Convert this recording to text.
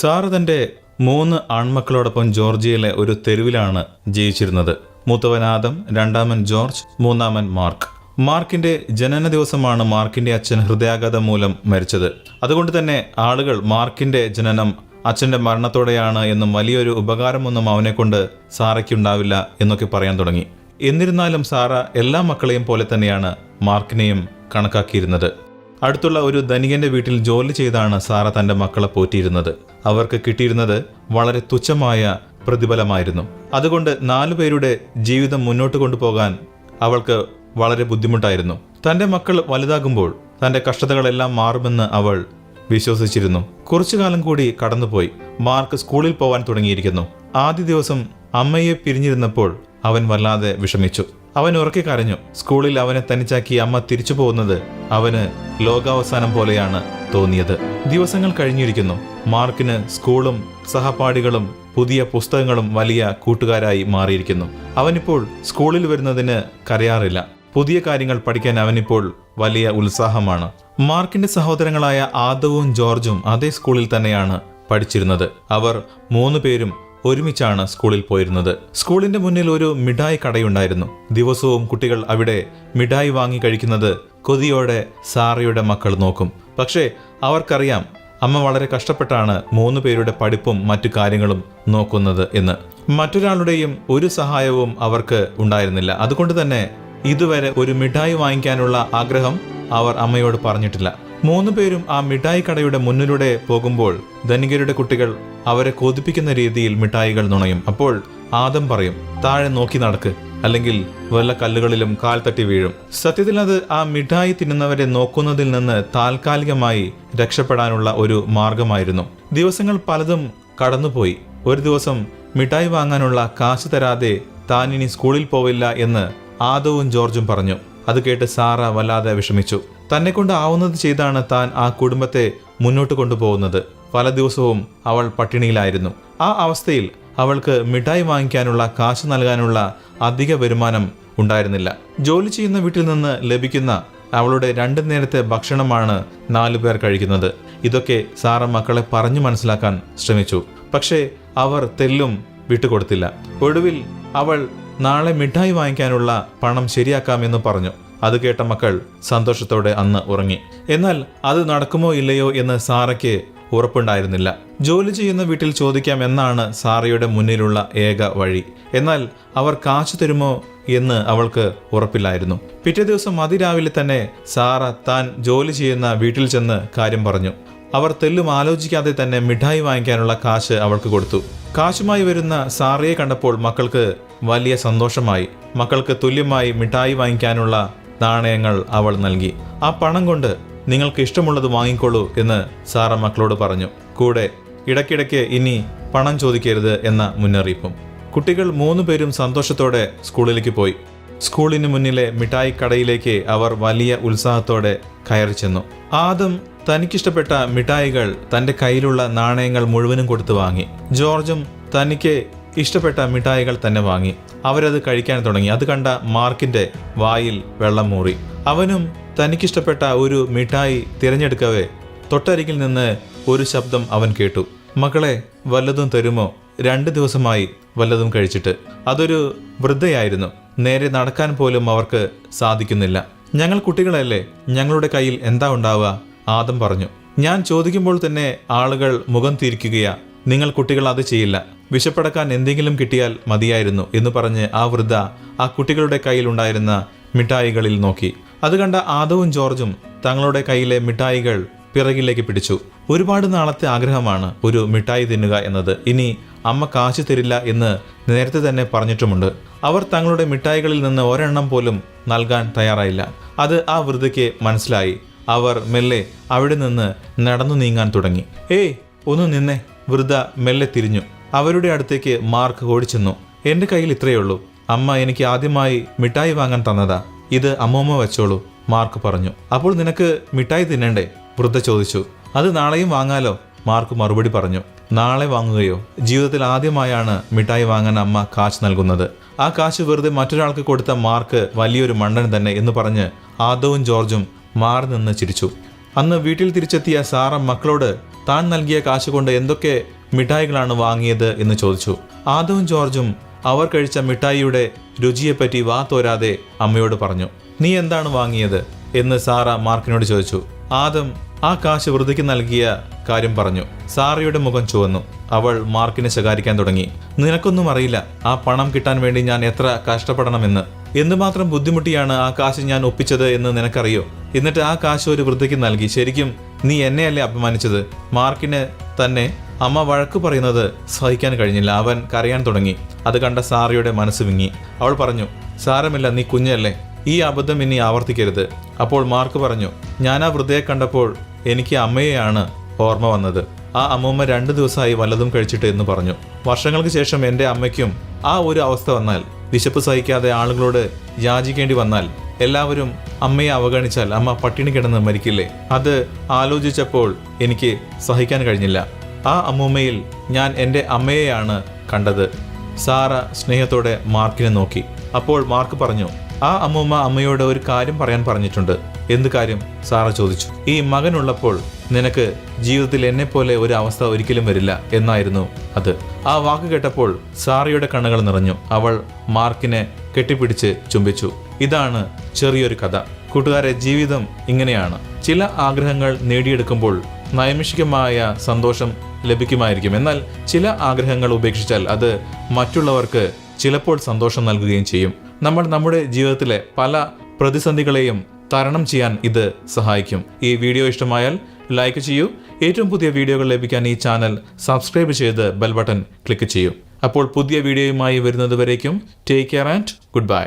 Sir തന്റെ മൂന്ന് ആൺമക്കളോടൊപ്പം ജോർജിയയിലെ ഒരു തെരുവിലാണ് ജീവിച്ചിരുന്നത്. മൂത്തവൻ ആദം രണ്ടാമൻ ജോർജ് മൂന്നാമൻ മാർക്ക്. മാർക്കിന്റെ ജനന ദിവസമാണ് മാർക്കിന്റെ അച്ഛൻ ഹൃദയാഘാതം മൂലം മരിച്ചത്. അതുകൊണ്ട് തന്നെ ആളുകൾ മാർക്കിന്റെ ജനനം അച്ഛന്റെ മരണത്തോടെയാണ് എന്നും വലിയൊരു ഉപകാരമൊന്നും അവനെക്കൊണ്ട് സാറയ്ക്കുണ്ടാവില്ല എന്നൊക്കെ പറയാൻ തുടങ്ങി. എന്നിരുന്നാലും സാറ എല്ലാ മക്കളെയും പോലെ തന്നെയാണ് മാർക്കിനെയും കണക്കാക്കിയിരുന്നത്. അടുത്തുള്ള ഒരു ധനികന്റെ വീട്ടിൽ ജോലി ചെയ്താണ് സാറ തന്റെ മക്കളെ പോറ്റിയിരുന്നത്. അവർക്ക് കിട്ടിയിരുന്നത് വളരെ തുച്ഛമായ പ്രതിഫലമായിരുന്നു. അതുകൊണ്ട് നാലു പേരുടെ ജീവിതം മുന്നോട്ട് കൊണ്ടുപോകാൻ അവൾക്ക് വളരെ ബുദ്ധിമുട്ടായിരുന്നു. തന്റെ മക്കൾ വലുതാകുമ്പോൾ തന്റെ കഷ്ടതകളെല്ലാം മാറുമെന്ന് അവൾ വിശ്വസിച്ചിരുന്നു. കുറച്ചു കാലം കൂടി കടന്നുപോയി. മാർക്ക് സ്കൂളിൽ പോവാൻ തുടങ്ങിയിരിക്കുന്നു. ആദ്യ ദിവസം അമ്മയെ പിരിഞ്ഞിരുന്നപ്പോൾ അവൻ വല്ലാതെ വിഷമിച്ചു. അവൻ ഉറക്കിക്കരഞ്ഞു കരഞ്ഞു. സ്കൂളിൽ അവനെ തനിച്ചാക്കി അമ്മ തിരിച്ചു പോകുന്നത് അവന് ലോകാവസാനം പോലെയാണ് തോന്നിയത്. ദിവസങ്ങൾ കഴിഞ്ഞിരിക്കുന്നു. മാർക്കിന് സ്കൂളും സഹപാഠികളും പുതിയ പുസ്തകങ്ങളും വലിയ കൂട്ടുകാരായി മാറിയിരിക്കുന്നു. അവനിപ്പോൾ സ്കൂളിൽ വരുന്നതിന് കരയാറില്ല. പുതിയ കാര്യങ്ങൾ പഠിക്കാൻ അവനിപ്പോൾ വലിയ ഉത്സാഹമാണ്. മാർക്കിന്റെ സഹോദരങ്ങളായ ആദവും ജോർജും അതേ സ്കൂളിൽ തന്നെയാണ് പഠിച്ചിരുന്നത്. അവർ മൂന്ന് പേരും ഒരുമിച്ചാണ് സ്കൂളിൽ പോയിരുന്നത്. സ്കൂളിന്റെ മുന്നിൽ ഒരു മിഠായി കടയുണ്ടായിരുന്നു. ദിവസവും കുട്ടികൾ അവിടെ മിഠായി വാങ്ങി കഴിക്കുന്നത് കൊതിയോടെ സാറയുടെ മക്കൾ നോക്കും. പക്ഷേ അവർക്കറിയാം അമ്മ വളരെ കഷ്ടപ്പെട്ടാണ് മൂന്ന് പേരുടെ പഠിപ്പും മറ്റു കാര്യങ്ങളും നോക്കുന്നത് എന്ന്. മറ്റൊരാളുടെയും ഒരു സഹായവും അവർക്ക് ഉണ്ടായിരുന്നില്ല. അതുകൊണ്ട് തന്നെ ഇതുവരെ ഒരു മിഠായി വാങ്ങിക്കാനുള്ള ആഗ്രഹം അവർ അമ്മയോട് പറഞ്ഞിട്ടില്ല. മൂന്ന് പേരും ആ മിഠായി കടയുടെ മുന്നിലൂടെ പോകുമ്പോൾ ധനികരുടെ കുട്ടികൾ അവരെ കൊതിപ്പിക്കുന്ന രീതിയിൽ മിഠായികൾ നുണയും. അപ്പോൾ ആദം പറയും താഴെ നോക്കി നടക്ക്. അല്ലെങ്കിൽ വല്ല കല്ലുകളിലും കാൽ തട്ടി വീഴും. സത്യത്തിൽ അത് ആ മിഠായി തിന്നുന്നവരെ നോക്കുന്നതിൽ നിന്ന് താൽക്കാലികമായി രക്ഷപ്പെടാനുള്ള ഒരു മാർഗമായിരുന്നു. ദിവസങ്ങൾ പലതും കടന്നുപോയി. ഒരു ദിവസം മിഠായി വാങ്ങാനുള്ള കാശ് തരാതെ താൻ ഇനി സ്കൂളിൽ പോവില്ല എന്ന് ആദവും ജോർജും പറഞ്ഞു. അത് കേട്ട് സാറ വല്ലാതെ വിഷമിച്ചു. തന്നെ കൊണ്ട് ആവുന്നത് ചെയ്താണ് താൻ ആ കുടുംബത്തെ മുന്നോട്ട് കൊണ്ടുപോകുന്നത്. പല ദിവസവും അവൾ പട്ടിണിയിലായിരുന്നു. ആ അവസ്ഥയിൽ അവൾക്ക് മിഠായി വാങ്ങിക്കാനുള്ള കാശ് നൽകാനുള്ള അധിക വരുമാനം ഉണ്ടായിരുന്നില്ല. ജോലി ചെയ്യുന്ന വീട്ടിൽ നിന്ന് ലഭിക്കുന്ന അവളുടെ രണ്ടു നേരത്തെ ഭക്ഷണമാണ് നാലു പേർ കഴിക്കുന്നത്. ഇതൊക്കെ സാറ മക്കളെ പറഞ്ഞു മനസ്സിലാക്കാൻ ശ്രമിച്ചു. പക്ഷേ അവർ തെല്ലും വിട്ടുകൊടുത്തില്ല. ഒടുവിൽ അവൾ നാളെ മിഠായി വാങ്ങിക്കാനുള്ള പണം ശരിയാക്കാമെന്ന് പറഞ്ഞു. അത് കേട്ട മക്കൾ സന്തോഷത്തോടെ അന്ന് ഉറങ്ങി. എന്നാൽ അത് നടക്കുമോ ഇല്ലയോ എന്ന് സാറയ്ക്ക് ഉറപ്പുണ്ടായിരുന്നില്ല. ജോലി ചെയ്യുന്ന വീട്ടിൽ ചോദിക്കാം എന്നാണ് സാറയുടെ മുന്നിലുള്ള ഏക വഴി. എന്നാൽ അവർ കാശു തരുമോ എന്ന് അവൾക്ക് ഉറപ്പില്ലായിരുന്നു. പിറ്റേ ദിവസം അതിരാവിലെ തന്നെ സാറ താൻ ജോലി ചെയ്യുന്ന വീട്ടിൽ ചെന്ന് കാര്യം പറഞ്ഞു. അവർ തെല്ലും ആലോചിക്കാതെ തന്നെ മിഠായി വാങ്ങിക്കാനുള്ള കാശ് അവൾക്ക് കൊടുത്തു. കാശുമായി വരുന്ന സാറയെ കണ്ടപ്പോൾ മക്കൾക്ക് വലിയ സന്തോഷമായി. മക്കൾക്ക് തുല്യമായി മിഠായി വാങ്ങിക്കാനുള്ള നാണയങ്ങൾ അവൾ നൽകി. ആ പണം കൊണ്ട് നിങ്ങൾക്ക് ഇഷ്ടമുള്ളത് വാങ്ങിക്കോളൂ എന്ന് സാറ മക്കളോട് പറഞ്ഞു. കൂടെ ഇടയ്ക്കിടയ്ക്ക് ഇനി പണം ചോദിക്കരുത് എന്ന മുന്നറിയിപ്പും. കുട്ടികൾ മൂന്നു പേരും സന്തോഷത്തോടെ സ്കൂളിലേക്ക് പോയി. സ്കൂളിന് മുന്നിലെ മിഠായി കടയിലേക്ക് അവർ വലിയ ഉത്സാഹത്തോടെ കയറി ചെന്നു. ആദം തനിക്കിഷ്ടപ്പെട്ട മിഠായികൾ തന്റെ കയ്യിലുള്ള നാണയങ്ങൾ മുഴുവനും കൊടുത്തു വാങ്ങി. ജോർജും തനിക്ക് ഇഷ്ടപ്പെട്ട മിഠായികൾ തന്നെ വാങ്ങി. അവരത് കഴിക്കാൻ തുടങ്ങി. അത് കണ്ട മാർക്കിന്റെ വായിൽ വെള്ളം മൂറി. അവനും തനിക്കിഷ്ടപ്പെട്ട ഒരു മിഠായി തിരഞ്ഞെടുക്കവേ. തൊട്ടരികിൽ നിന്ന് ഒരു ശബ്ദം അവൻ കേട്ടു. മക്കളെ വല്ലതും തരുമോ? രണ്ട് ദിവസമായി വല്ലതും കഴിച്ചിട്ട്. അതൊരു വൃദ്ധയായിരുന്നു. നേരെ നടക്കാൻ പോലും അവർക്ക് സാധിക്കുന്നില്ല. ഞങ്ങൾ കുട്ടികളല്ലേ? ഞങ്ങളുടെ കയ്യിൽ എന്താ ഉണ്ടാവുക? ആദം പറഞ്ഞു. ഞാൻ ചോദിക്കുമ്പോൾ തന്നെ ആളുകൾ മുഖം തിരിക്കുകയാ. നിങ്ങൾ കുട്ടികൾ അത് ചെയ്യില്ല. വിശപ്പടക്കാൻ എന്തെങ്കിലും കിട്ടിയാൽ മതിയായിരുന്നു എന്ന് പറഞ്ഞ് ആ വൃദ്ധ ആ കുട്ടികളുടെ കയ്യിൽ ഉണ്ടായിരുന്ന മിഠായികളിൽ നോക്കി. അത് കണ്ട ആദവും ജോർജും തങ്ങളുടെ കയ്യിലെ മിഠായികൾ പിറകിലേക്ക് പിടിച്ചു. ഒരുപാട് നാളത്തെ ആഗ്രഹമാണ് ഒരു മിഠായി തിന്നുക എന്നത്. ഇനി അമ്മ കാശ് തരില്ല എന്ന് നേരത്തെ തന്നെ പറഞ്ഞിട്ടുമുണ്ട്. അവർ തങ്ങളുടെ മിഠായികളിൽ നിന്ന് ഒരെണ്ണം പോലും നൽകാൻ തയ്യാറായില്ല. അത് ആ വൃദ്ധയ്ക്ക് മനസ്സിലായി. അവർ മെല്ലെ അവിടെ നിന്ന് നടന്നു നീങ്ങാൻ തുടങ്ങി. ഏയ് ഒന്ന് നിന്നെ വൃദ്ധ മെല്ലെ തിരിഞ്ഞു. അവരുടെ അടുത്തേക്ക് മാർക്ക് ഓടിച്ചെന്നു. എന്റെ കയ്യിൽ ഇത്രയേ ഉള്ളൂ. അമ്മ എനിക്ക് ആദ്യമായി മിഠായി വാങ്ങാൻ തന്നതാ. ഇത് അമ്മൂമ്മ വെച്ചോളൂ മാർക്ക് പറഞ്ഞു. അപ്പോൾ നിനക്ക് മിഠായി തിന്നണ്ടേ? വൃദ്ധ ചോദിച്ചു. അത് നാളെയും വാങ്ങാലോ? മാർക്ക് മറുപടി പറഞ്ഞു. നാളെ വാങ്ങുകയോ. ജീവിതത്തിൽ ആദ്യമായാണ് മിഠായി വാങ്ങാൻ അമ്മ കാശ് നൽകുന്നത്. ആ കാശ് വെറുതെ മറ്റൊരാൾക്ക് കൊടുത്ത മാർക്ക് വലിയൊരു മണ്ടൻ തന്നെ എന്ന് പറഞ്ഞ് ആദവും ജോർജും മാറി നിന്ന് ചിരിച്ചു. അന്ന് വീട്ടിൽ തിരിച്ചെത്തിയ സാറ മക്കളോട് താൻ നൽകിയ കാശ് കൊണ്ട് എന്തൊക്കെ മിഠായികളാണ് വാങ്ങിയത് എന്ന് ചോദിച്ചു. ആദവും ജോർജും അവർ കഴിച്ച മിഠായിയുടെ രുചിയെപ്പറ്റി വാ തോരാതെ അമ്മയോട് പറഞ്ഞു നീ എന്താണ് വാങ്ങിയത്? എന്ന് സാറ മാർക്കിനോട് ചോദിച്ചു. ആദം ആ കാശ് വൃതിക്ക് നൽകിയ കാര്യം പറഞ്ഞു. സാറയുടെ മുഖം ചുവന്നു. അവൾ മാർക്കിനെ ശകാരിക്കാൻ തുടങ്ങി. നിനക്കൊന്നും അറിയില്ല. ആ പണം കിട്ടാൻ വേണ്ടി ഞാൻ എത്ര കഷ്ടപ്പെടണമെന്ന്. എന്തുമാത്രം ബുദ്ധിമുട്ടിയാണ് ആ കാശ് ഞാൻ ഒപ്പിച്ചത് എന്ന് നിനക്കറിയോ? എന്നിട്ട് ആ കാശ് ഒരു വൃദ്ധയ്ക്ക് നൽകി. ശരിക്കും നീ എന്നെയല്ലേ അപമാനിച്ചത്? മാർക്കിന് തന്നെ അമ്മ വഴക്ക് പറയുന്നത് സഹിക്കാൻ കഴിഞ്ഞില്ല. അവൻ കരയാൻ തുടങ്ങി. അത് കണ്ട സാറയുടെ മനസ്സ് വിങ്ങി. അവൾ പറഞ്ഞു സാരമില്ല നീ കുഞ്ഞല്ലേ. ഈ അബദ്ധം ഇനി ആവർത്തിക്കരുത്. അപ്പോൾ മാർക്ക് പറഞ്ഞു ഞാൻ ആ വൃദ്ധയെ കണ്ടപ്പോൾ എനിക്ക് അമ്മയെയാണ് ഓർമ്മ വന്നത്. ആ അമ്മൂമ്മ രണ്ടു ദിവസമായി വല്ലതും കഴിച്ചിട്ട് എന്ന് പറഞ്ഞു. വർഷങ്ങൾക്ക് ശേഷം എന്റെ അമ്മയ്ക്കും ആ ഒരു അവസ്ഥ വന്നാൽ വിശപ്പ് സഹിക്കാതെ ആളുകളോട് യാചിക്കേണ്ടി വന്നാൽ എല്ലാവരും അമ്മയെ അവഗണിച്ചാൽ അമ്മ പട്ടിണി കിടന്ന് മരിക്കില്ലേ? അത് ആലോചിച്ചപ്പോൾ എനിക്ക് സഹിക്കാൻ കഴിഞ്ഞില്ല. ആ അമ്മൂമ്മയിൽ ഞാൻ എന്റെ അമ്മയെയാണ് കണ്ടത്. സാറ സ്നേഹത്തോടെ മാർക്കിനെ നോക്കി. അപ്പോൾ മാർക്ക് പറഞ്ഞു ആ അമ്മൂമ്മ അമ്മയോട് ഒരു കാര്യം പറയാൻ പറഞ്ഞിട്ടുണ്ട്. എന്ത് കാര്യം? സാറ ചോദിച്ചു. ഈ മകനുള്ളപ്പോൾ നിനക്ക് ജീവിതത്തിൽ എന്നെ പോലെ ഒരു അവസ്ഥ ഒരിക്കലും വരില്ല എന്നായിരുന്നു അത്. ആ വാക്ക് കേട്ടപ്പോൾ സാറയുടെ കണ്ണുകൾ നിറഞ്ഞു. അവൾ മാർക്കിനെ കെട്ടിപ്പിടിച്ച് ചുംബിച്ചു. ഇതാണ് ചെറിയൊരു കഥ. കൂട്ടുകാരെ ജീവിതം ഇങ്ങനെയാണ്. ചില ആഗ്രഹങ്ങൾ നേടിയെടുക്കുമ്പോൾ നൈമിഷികമായ സന്തോഷം ലഭിക്കുമായിരിക്കും. എന്നാൽ ചില ആഗ്രഹങ്ങൾ ഉപേക്ഷിച്ചാൽ അത് മറ്റുള്ളവർക്ക് ചിലപ്പോൾ സന്തോഷം നൽകുകയും ചെയ്യും. നമ്മൾ നമ്മുടെ ജീവിതത്തിലെ പല പ്രതിസന്ധികളെയും തരണം ചെയ്യാൻ ഇത് സഹായിക്കും. ഈ വീഡിയോ ഇഷ്ടമായാൽ ലൈക്ക് ചെയ്യൂ. ഏറ്റവും പുതിയ വീഡിയോകൾ ലഭിക്കാൻ ഈ ചാനൽ സബ്സ്ക്രൈബ് ചെയ്ത് ബെൽ ബട്ടൺ ക്ലിക്ക് ചെയ്യൂ. അപ്പോൾ പുതിയ വീഡിയോയുമായി വരുന്നത് വരേക്കും. Take care and goodbye.